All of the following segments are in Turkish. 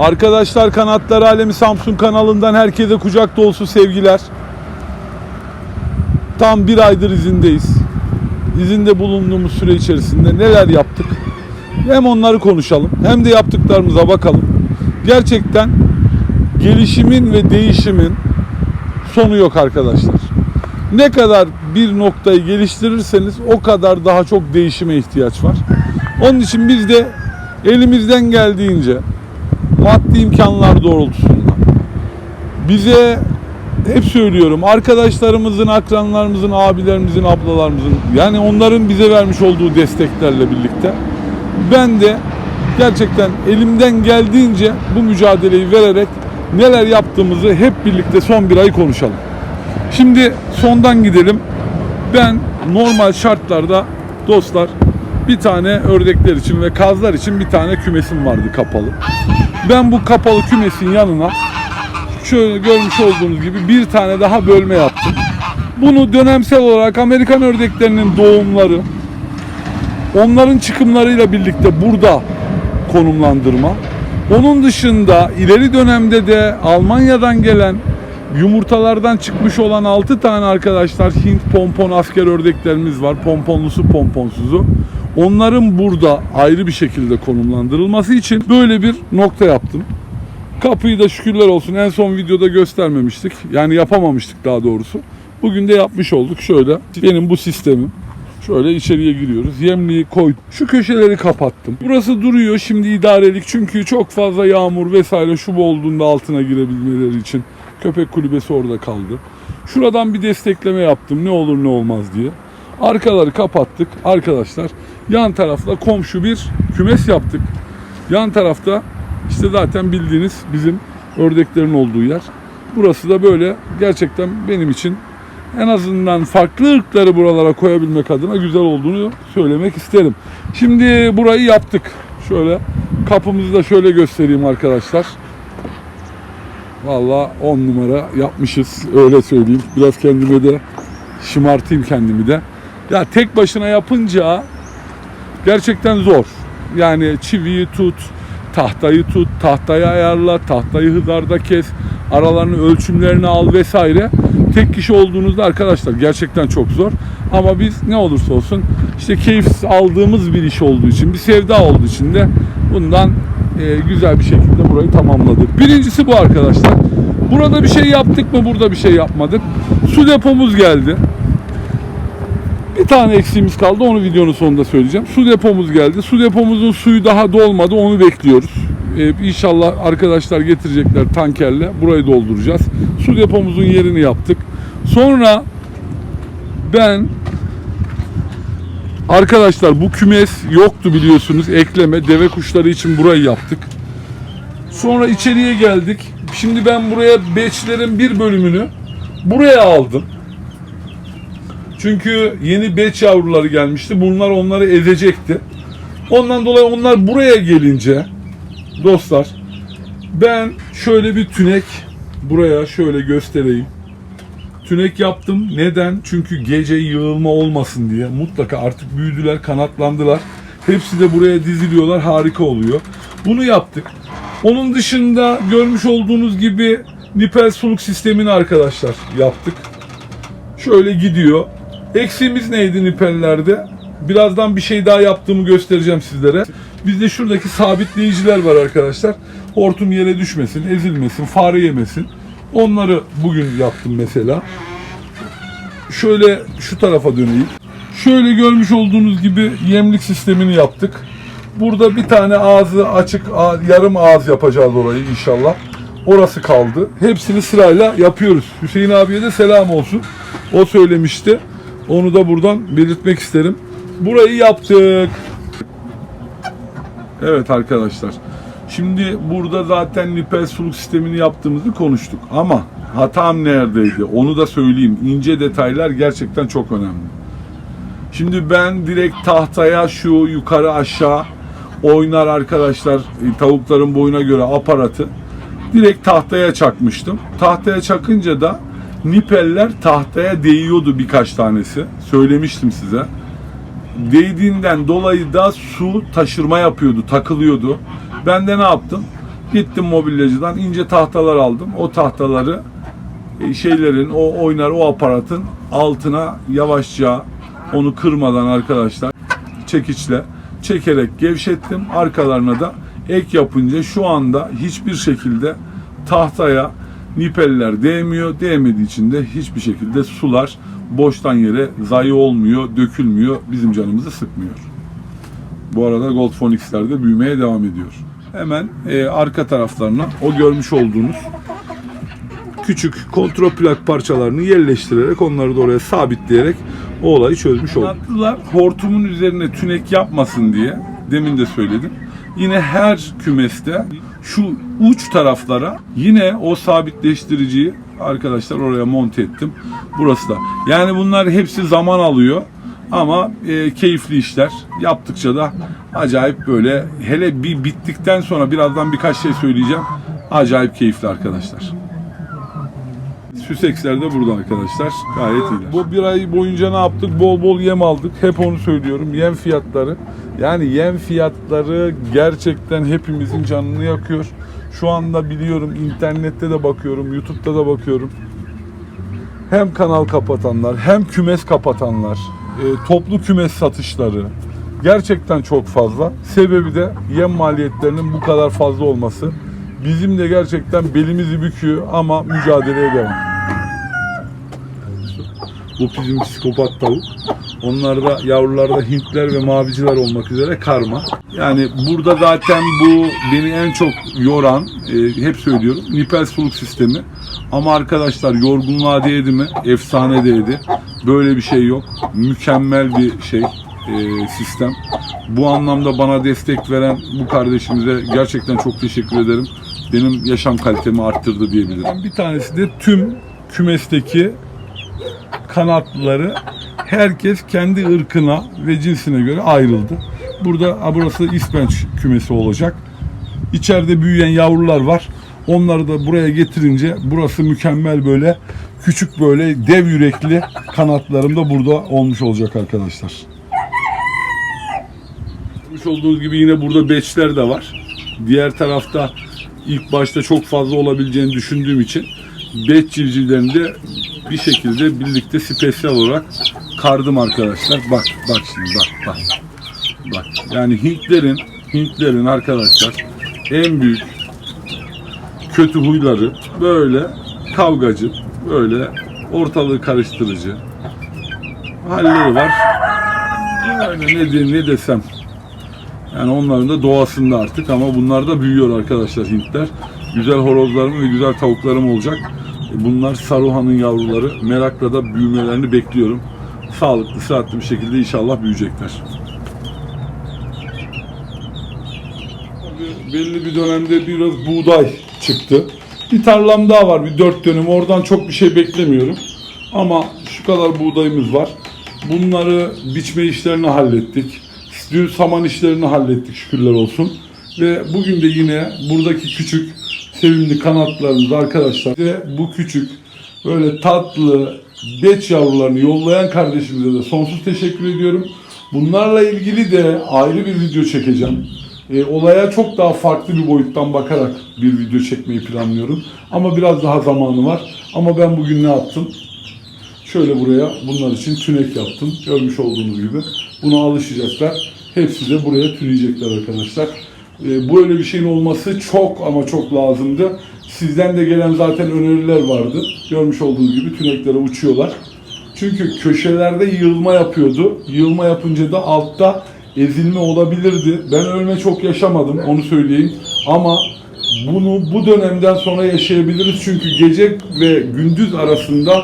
Arkadaşlar Kanatlar Alemi Samsun kanalından herkese kucak dolusu sevgiler. Tam bir aydır izindeyiz. İzinde bulunduğumuz süre içerisinde neler yaptık? Hem onları konuşalım hem de yaptıklarımıza bakalım. Gerçekten gelişimin ve değişimin sonu yok arkadaşlar. Ne kadar bir noktayı geliştirirseniz o kadar daha çok değişime ihtiyaç var. Onun için biz de elimizden geldiğince maddi imkanlar doğrultusunda bize hep söylüyorum arkadaşlarımızın, akranlarımızın, abilerimizin, ablalarımızın yani onların bize vermiş olduğu desteklerle birlikte ben de gerçekten elimden geldiğince bu mücadeleyi vererek neler yaptığımızı hep birlikte son bir ay konuşalım. Şimdi sondan gidelim. Ben normal şartlarda dostlar bir tane ördekler için ve kazlar için bir tane kümesim vardı kapalı. Ben bu kapalı kümesin yanına şöyle görmüş olduğunuz gibi bir tane daha bölme yaptım. Bunu dönemsel olarak Amerikan ördeklerinin doğumları, onların çıkımlarıyla birlikte burada konumlandırma. Onun dışında ileri dönemde de Almanya'dan gelen yumurtalardan çıkmış olan 6 tane arkadaşlar Hint pompon asker ördeklerimiz var. Pomponlusu pomponsuzu. Onların burada ayrı bir şekilde konumlandırılması için böyle bir nokta yaptım. Kapıyı da şükürler olsun en son videoda göstermemiştik. Yani yapamamıştık daha doğrusu. Bugün de yapmış olduk. Şöyle benim bu sistemim. Şöyle içeriye giriyoruz. Yemliği koy. Şu köşeleri kapattım. Burası duruyor şimdi idarelik çünkü çok fazla yağmur vesaire şu olduğunda altına girebilmeleri için. Köpek kulübesi orada kaldı. Şuradan bir destekleme yaptım ne olur ne olmaz diye. Arkaları kapattık arkadaşlar. Yan tarafta komşu bir kümes yaptık. Yan tarafta işte zaten bildiğiniz bizim ördeklerin olduğu yer. Burası da böyle gerçekten benim için en azından farklı ırkları buralara koyabilmek adına güzel olduğunu söylemek isterim. Şimdi burayı yaptık. Şöyle kapımızı da şöyle göstereyim arkadaşlar. Valla 10 numara yapmışız öyle söyleyeyim. Biraz kendime de şımartayım kendimi de. Ya tek başına yapınca gerçekten zor. Yani çiviyi tut, tahtayı tut, tahtayı ayarla, tahtayı hızarda kes, aralarını ölçümlerini al vesaire. Tek kişi olduğunuzda arkadaşlar gerçekten çok zor. Ama biz ne olursa olsun işte keyif aldığımız bir iş olduğu için, bir sevda olduğu için de bundan e, güzel bir şekilde burayı tamamladık. Birincisi bu arkadaşlar. Burada bir şey yaptık mı? Burada bir şey yapmadık. Su depomuz geldi. Bir tane eksiğimiz kaldı onu videonun sonunda söyleyeceğim. Su depomuz geldi. Su depomuzun suyu daha dolmadı onu bekliyoruz. Ee, inşallah arkadaşlar getirecekler tankerle burayı dolduracağız. Su depomuzun yerini yaptık. Sonra ben arkadaşlar bu kümes yoktu biliyorsunuz ekleme deve kuşları için burayı yaptık. Sonra içeriye geldik. Şimdi ben buraya beçlerin bir bölümünü buraya aldım. Çünkü yeni beç yavruları gelmişti. Bunlar onları ezecekti. Ondan dolayı onlar buraya gelince dostlar ben şöyle bir tünek buraya şöyle göstereyim. Tünek yaptım. Neden? Çünkü gece yığılma olmasın diye. Mutlaka artık büyüdüler, kanatlandılar. Hepsi de buraya diziliyorlar. Harika oluyor. Bunu yaptık. Onun dışında görmüş olduğunuz gibi nipel suluk sistemini arkadaşlar yaptık. Şöyle gidiyor. Eksiğimiz neydi nipellerde? Birazdan bir şey daha yaptığımı göstereceğim sizlere. Bizde şuradaki sabitleyiciler var arkadaşlar. Hortum yere düşmesin, ezilmesin, fare yemesin. Onları bugün yaptım mesela. Şöyle şu tarafa döneyim. Şöyle görmüş olduğunuz gibi yemlik sistemini yaptık. Burada bir tane ağzı açık, yarım ağız yapacağız orayı inşallah. Orası kaldı. Hepsini sırayla yapıyoruz. Hüseyin abiye de selam olsun. O söylemişti. Onu da buradan belirtmek isterim. Burayı yaptık. Evet arkadaşlar. Şimdi burada zaten nipel suluk sistemini yaptığımızı konuştuk. Ama hatam neredeydi? Onu da söyleyeyim. İnce detaylar gerçekten çok önemli. Şimdi ben direkt tahtaya şu yukarı aşağı oynar arkadaşlar e, tavukların boyuna göre aparatı direkt tahtaya çakmıştım. Tahtaya çakınca da nipeller tahtaya değiyordu birkaç tanesi. Söylemiştim size. Değdiğinden dolayı da su taşırma yapıyordu, takılıyordu. Ben de ne yaptım? Gittim mobilyacıdan ince tahtalar aldım. O tahtaları e, şeylerin o oynar o aparatın altına yavaşça onu kırmadan arkadaşlar çekiçle çekerek gevşettim. Arkalarına da ek yapınca şu anda hiçbir şekilde tahtaya nipeller değmiyor. Değmediği için de hiçbir şekilde sular boştan yere zayi olmuyor, dökülmüyor, bizim canımızı sıkmıyor. Bu arada Gold Phoenix'ler de büyümeye devam ediyor. Hemen e, arka taraflarına o görmüş olduğunuz küçük kontrol plak parçalarını yerleştirerek onları da oraya sabitleyerek o olayı çözmüş olduk. Kanatlılar hortumun üzerine tünek yapmasın diye demin de söyledim. Yine her kümeste şu uç taraflara yine o sabitleştiriciyi arkadaşlar oraya monte ettim. Burası da. Yani bunlar hepsi zaman alıyor. Ama e, keyifli işler. Yaptıkça da acayip böyle hele bir bittikten sonra birazdan birkaç şey söyleyeceğim. Acayip keyifli arkadaşlar. Süseksler de burada arkadaşlar. Gayet iyiler. Bu bir ay boyunca ne yaptık? Bol bol yem aldık. Hep onu söylüyorum. Yem fiyatları. Yani yem fiyatları gerçekten hepimizin canını yakıyor. Şu anda biliyorum internette de bakıyorum, YouTube'da da bakıyorum. Hem kanal kapatanlar, hem kümes kapatanlar, e, toplu kümes satışları gerçekten çok fazla. Sebebi de yem maliyetlerinin bu kadar fazla olması. Bizim de gerçekten belimizi büküyor ama mücadeleye devam. Bu bizim psikopat tavuk. Onlarda yavrularda Hintler ve maviciler olmak üzere karma. Yani burada zaten bu beni en çok yoran, e, hep söylüyorum, nipel suluk sistemi. Ama arkadaşlar yorgunluğa değdi mi? Efsane değdi. Böyle bir şey yok. Mükemmel bir şey e, sistem. Bu anlamda bana destek veren bu kardeşimize gerçekten çok teşekkür ederim. Benim yaşam kalitemi arttırdı diyebilirim. Bir tanesi de tüm kümesteki kanatlıları herkes kendi ırkına ve cinsine göre ayrıldı. Burada burası ispenç kümesi olacak. İçeride büyüyen yavrular var. Onları da buraya getirince burası mükemmel böyle küçük böyle dev yürekli kanatlarım da burada olmuş olacak arkadaşlar. Görmüş olduğunuz gibi yine burada beçler de var. Diğer tarafta ilk başta çok fazla olabileceğini düşündüğüm için beç civcivlerini de bir şekilde birlikte spesyal olarak kardım arkadaşlar. Bak bak şimdi bak bak. Bak yani Hintlerin Hintlerin arkadaşlar en büyük kötü huyları böyle kavgacı, böyle ortalığı karıştırıcı halleri var. Yani ne, ne desem yani onların da doğasında artık ama bunlar da büyüyor arkadaşlar Hintler. Güzel horozlarım ve güzel tavuklarım olacak. Bunlar Saruhan'ın yavruları. Merakla da büyümelerini bekliyorum. Sağlıklı, sıhhatli bir şekilde inşallah büyüyecekler. Belli bir dönemde biraz buğday çıktı. Bir tarlam daha var, bir dört dönüm. Oradan çok bir şey beklemiyorum. Ama şu kadar buğdayımız var. Bunları biçme işlerini hallettik. Dün saman işlerini hallettik şükürler olsun. Ve bugün de yine buradaki küçük sevimli kanatlarımız arkadaşlar ve bu küçük böyle tatlı beç yavrularını yollayan kardeşimize de sonsuz teşekkür ediyorum. Bunlarla ilgili de ayrı bir video çekeceğim. E, olaya çok daha farklı bir boyuttan bakarak bir video çekmeyi planlıyorum. Ama biraz daha zamanı var. Ama ben bugün ne yaptım? Şöyle buraya bunlar için tünek yaptım. Görmüş olduğunuz gibi. Buna alışacaklar. Hepsi de buraya tüneyecekler arkadaşlar. E, böyle bir şeyin olması çok ama çok lazımdı. Sizden de gelen zaten öneriler vardı. Görmüş olduğunuz gibi tüneklere uçuyorlar. Çünkü köşelerde yığılma yapıyordu. Yığılma yapınca da altta ezilme olabilirdi. Ben ölme çok yaşamadım onu söyleyeyim. Ama bunu bu dönemden sonra yaşayabiliriz. Çünkü gece ve gündüz arasında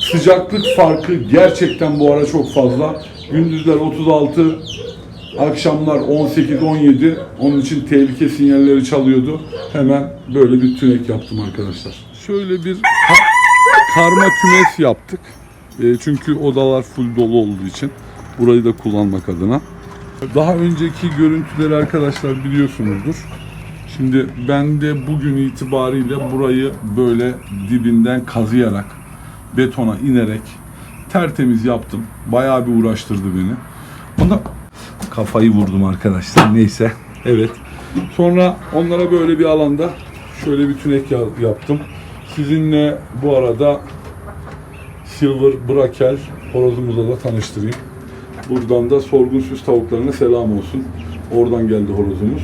sıcaklık farkı gerçekten bu ara çok fazla. Gündüzler 36, akşamlar 18-17. Onun için tehlike sinyalleri çalıyordu. Hemen böyle bir tünek yaptım arkadaşlar. Şöyle bir ka- karma kümes yaptık. E, çünkü odalar full dolu olduğu için burayı da kullanmak adına. Daha önceki görüntüleri arkadaşlar biliyorsunuzdur. Şimdi ben de bugün itibariyle burayı böyle dibinden kazıyarak, betona inerek tertemiz yaptım. Bayağı bir uğraştırdı beni. Ondan kafayı vurdum arkadaşlar. Neyse. Evet. Sonra onlara böyle bir alanda şöyle bir tünek ya- yaptım. Sizinle bu arada Silver Brakel horozumuzla da tanıştırayım. Buradan da sorgun süs tavuklarına selam olsun. Oradan geldi horozumuz.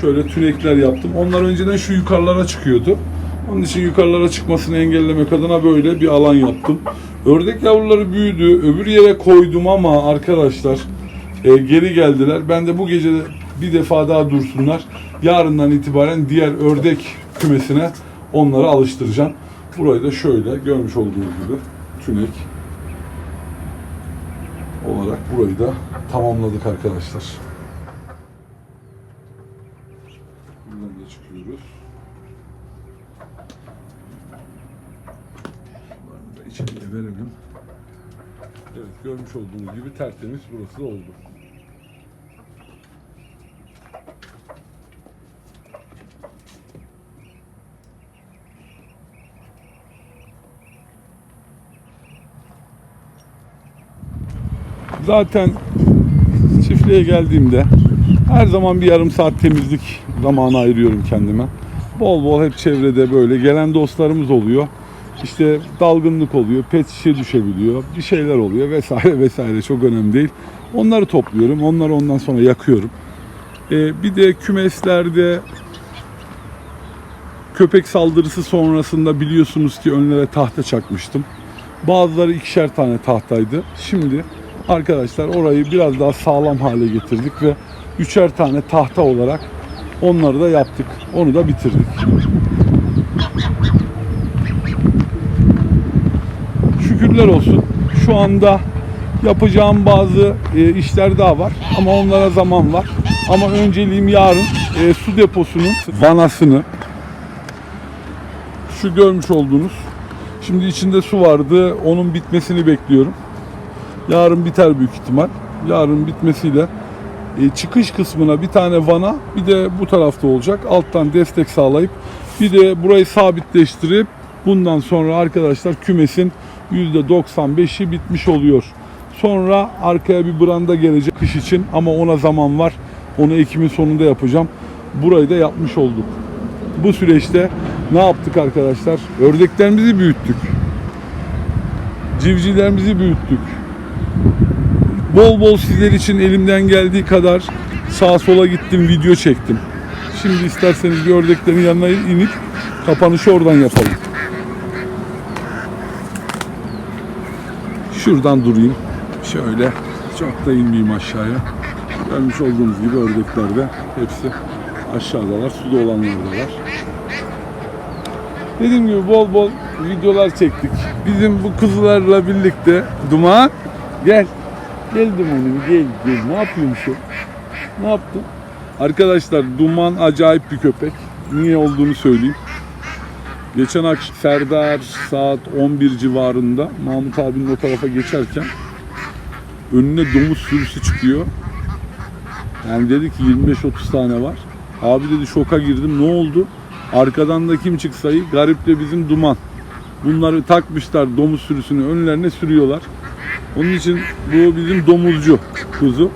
Şöyle tünekler yaptım. Onlar önceden şu yukarılara çıkıyordu. Onun için yukarılara çıkmasını engellemek adına böyle bir alan yaptım. Ördek yavruları büyüdü. Öbür yere koydum ama arkadaşlar e, geri geldiler. Ben de bu gece bir defa daha dursunlar. Yarından itibaren diğer ördek kümesine onları alıştıracağım. Burayı da şöyle görmüş olduğunuz gibi tünek olarak burayı da tamamladık arkadaşlar. Buradan da çıkıyoruz. Şunları da içeriye verelim. Evet görmüş olduğunuz gibi tertemiz burası da oldu. Zaten çiftliğe geldiğimde her zaman bir yarım saat temizlik zamanı ayırıyorum kendime. Bol bol hep çevrede böyle gelen dostlarımız oluyor. İşte dalgınlık oluyor, pet şişe düşebiliyor, bir şeyler oluyor vesaire vesaire çok önemli değil. Onları topluyorum, onları ondan sonra yakıyorum. Ee, bir de kümeslerde köpek saldırısı sonrasında biliyorsunuz ki önlere tahta çakmıştım. Bazıları ikişer tane tahtaydı. Şimdi arkadaşlar orayı biraz daha sağlam hale getirdik ve üçer tane tahta olarak onları da yaptık. Onu da bitirdik. Şükürler olsun. Şu anda yapacağım bazı e, işler daha var ama onlara zaman var. Ama önceliğim yarın e, su deposunun vanasını şu görmüş olduğunuz şimdi içinde su vardı. Onun bitmesini bekliyorum. Yarın biter büyük ihtimal. Yarın bitmesiyle e, çıkış kısmına bir tane vana bir de bu tarafta olacak. Alttan destek sağlayıp bir de burayı sabitleştirip bundan sonra arkadaşlar kümesin %95'i bitmiş oluyor. Sonra arkaya bir branda gelecek kış için ama ona zaman var. Onu Ekim'in sonunda yapacağım. Burayı da yapmış olduk. Bu süreçte ne yaptık arkadaşlar? Ördeklerimizi büyüttük. Civcivlerimizi büyüttük. Bol bol sizler için elimden geldiği kadar sağa sola gittim, video çektim. Şimdi isterseniz bir ördeklerin yanına inip kapanışı oradan yapalım. Şuradan durayım. Şöyle çok da inmeyeyim aşağıya. Görmüş olduğunuz gibi ördekler de hepsi aşağıdalar. Suda olanlar da var. Dediğim gibi bol bol videolar çektik. Bizim bu kuzularla birlikte Duman gel. Gel Duman'ım gel gel. Ne yapıyorsun? Ne yaptın? Arkadaşlar Duman acayip bir köpek. Niye olduğunu söyleyeyim. Geçen akşam Serdar saat 11 civarında Mahmut abinin o tarafa geçerken önüne domuz sürüsü çıkıyor. Yani dedi ki 25-30 tane var. Abi dedi şoka girdim. Ne oldu? Arkadan da kim çıksayı garip de bizim duman. Bunları takmışlar domuz sürüsünü önlerine sürüyorlar. Onun için bu bizim domuzcu kuzu.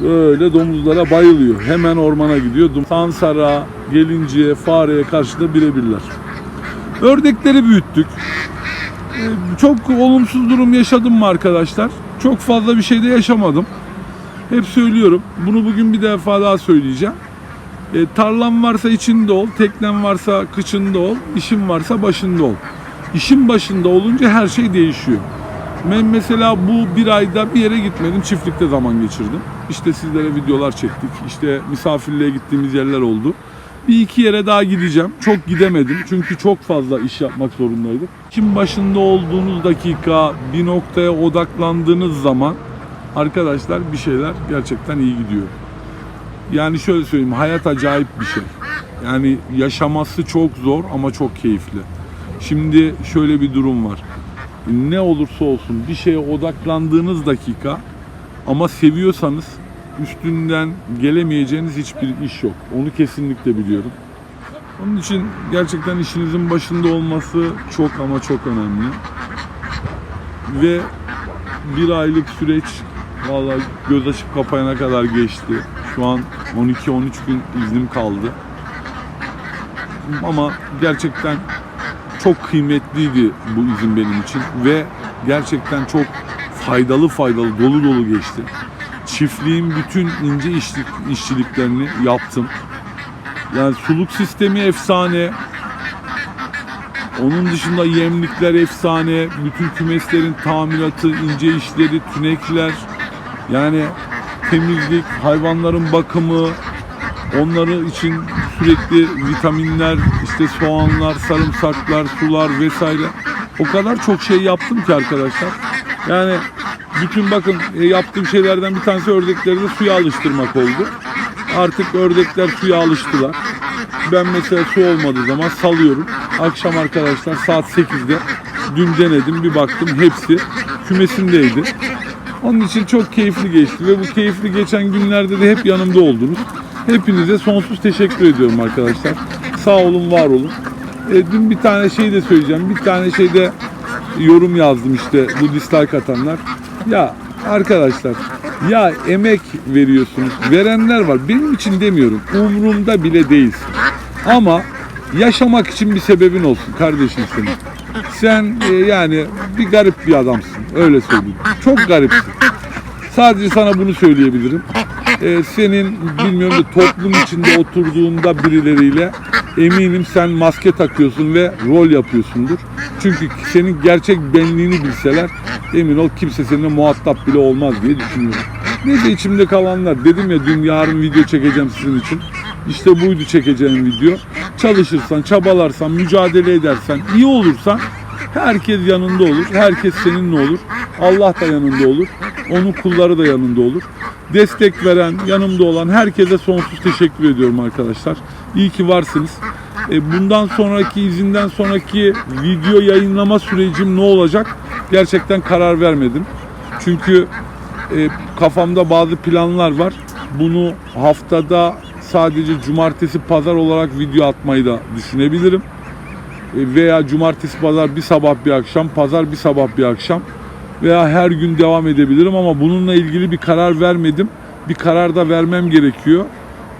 Böyle domuzlara bayılıyor. Hemen ormana gidiyor. Sansara, gelinceye, fareye karşı da birebirler. Ördekleri büyüttük. Ee, Çok olumsuz durum yaşadım mı arkadaşlar? Çok fazla bir şey de yaşamadım. Hep söylüyorum. Bunu bugün bir defa daha söyleyeceğim. E, tarlan varsa içinde ol, teknen varsa kıçında ol, işin varsa başında ol. İşin başında olunca her şey değişiyor. Ben mesela bu bir ayda bir yere gitmedim, çiftlikte zaman geçirdim. İşte sizlere videolar çektik, işte misafirliğe gittiğimiz yerler oldu. Bir iki yere daha gideceğim. Çok gidemedim çünkü çok fazla iş yapmak zorundaydık. İşin başında olduğunuz dakika, bir noktaya odaklandığınız zaman arkadaşlar bir şeyler gerçekten iyi gidiyor. Yani şöyle söyleyeyim, hayat acayip bir şey. Yani yaşaması çok zor ama çok keyifli. Şimdi şöyle bir durum var. Ne olursa olsun bir şeye odaklandığınız dakika ama seviyorsanız üstünden gelemeyeceğiniz hiçbir iş yok. Onu kesinlikle biliyorum. Onun için gerçekten işinizin başında olması çok ama çok önemli. Ve bir aylık süreç vallahi göz açıp kapayana kadar geçti. Şu an 12-13 gün iznim kaldı. Ama gerçekten çok kıymetliydi bu izin benim için ve gerçekten çok faydalı faydalı dolu dolu geçti. Çiftliğin bütün ince işlik, işçiliklerini yaptım. Yani suluk sistemi efsane. Onun dışında yemlikler efsane. Bütün kümeslerin tamiratı, ince işleri, tünekler. Yani temizlik, hayvanların bakımı, onları için sürekli vitaminler, işte soğanlar, sarımsaklar, sular vesaire. O kadar çok şey yaptım ki arkadaşlar. Yani bütün bakın e, yaptığım şeylerden bir tanesi ördekleri de suya alıştırmak oldu. Artık ördekler suya alıştılar. Ben mesela su olmadığı zaman salıyorum. Akşam arkadaşlar saat 8'de dün denedim bir baktım hepsi kümesindeydi. Onun için çok keyifli geçti ve bu keyifli geçen günlerde de hep yanımda oldunuz. Hepinize sonsuz teşekkür ediyorum arkadaşlar. Sağ olun, var olun. E, dün bir tane şey de söyleyeceğim. Bir tane şeyde yorum yazdım işte bu dislike atanlar. Ya arkadaşlar ya emek veriyorsunuz. Verenler var. Benim için demiyorum. Umurumda bile değilsin. Ama yaşamak için bir sebebin olsun kardeşim senin. Sen e, yani bir garip bir adamsın. Öyle söyleyeyim. Çok garipsin. Sadece sana bunu söyleyebilirim. Ee, senin bilmiyorum da toplum içinde oturduğunda birileriyle eminim sen maske takıyorsun ve rol yapıyorsundur. Çünkü senin gerçek benliğini bilseler emin ol kimse seninle muhatap bile olmaz diye düşünüyorum. Neyse içimde kalanlar dedim ya dün yarın video çekeceğim sizin için. İşte buydu çekeceğim video. Çalışırsan, çabalarsan, mücadele edersen, iyi olursan herkes yanında olur. Herkes seninle olur. Allah da yanında olur. Onun kulları da yanında olur. Destek veren, yanımda olan herkese sonsuz teşekkür ediyorum arkadaşlar. İyi ki varsınız. E, bundan sonraki izinden sonraki video yayınlama sürecim ne olacak? Gerçekten karar vermedim. Çünkü e, kafamda bazı planlar var. Bunu haftada sadece cumartesi pazar olarak video atmayı da düşünebilirim. E, veya cumartesi pazar bir sabah bir akşam, pazar bir sabah bir akşam veya her gün devam edebilirim ama bununla ilgili bir karar vermedim. Bir karar da vermem gerekiyor.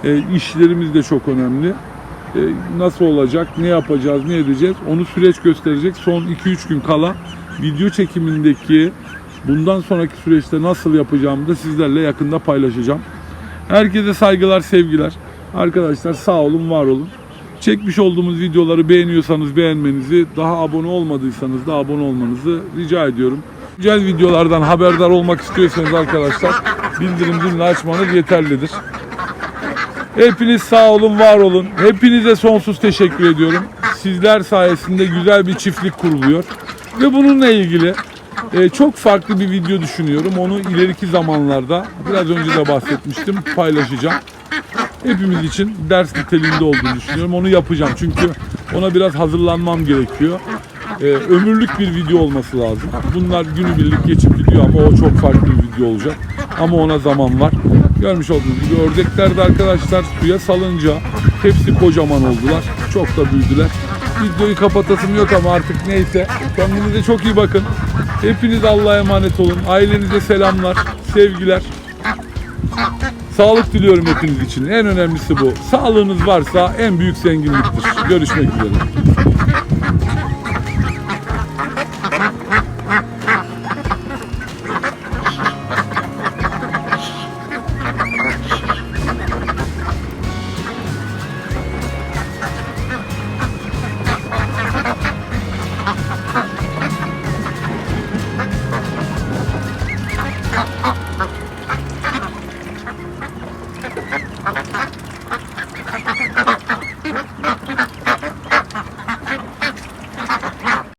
E, işlerimiz de çok önemli. E, nasıl olacak, ne yapacağız, ne edeceğiz onu süreç gösterecek. Son 2-3 gün kala video çekimindeki bundan sonraki süreçte nasıl yapacağımı da sizlerle yakında paylaşacağım. Herkese saygılar, sevgiler. Arkadaşlar sağ olun, var olun. Çekmiş olduğumuz videoları beğeniyorsanız beğenmenizi, daha abone olmadıysanız da abone olmanızı rica ediyorum. Güzel videolardan haberdar olmak istiyorsanız arkadaşlar bildirim zilini açmanız yeterlidir. Hepiniz sağ olun, var olun. Hepinize sonsuz teşekkür ediyorum. Sizler sayesinde güzel bir çiftlik kuruluyor. Ve bununla ilgili e, çok farklı bir video düşünüyorum. Onu ileriki zamanlarda biraz önce de bahsetmiştim paylaşacağım. Hepimiz için ders niteliğinde olduğunu düşünüyorum. Onu yapacağım çünkü ona biraz hazırlanmam gerekiyor. E, ömürlük bir video olması lazım. Bunlar günübirlik geçip gidiyor ama o çok farklı bir video olacak. Ama ona zaman var. Görmüş olduğunuz gibi ördekler de arkadaşlar suya salınca hepsi kocaman oldular. Çok da büyüdüler. Videoyu kapatasım yok ama artık neyse. Kendinize çok iyi bakın. Hepiniz Allah'a emanet olun. Ailenize selamlar, sevgiler. Sağlık diliyorum hepiniz için. En önemlisi bu. Sağlığınız varsa en büyük zenginliktir. Görüşmek üzere.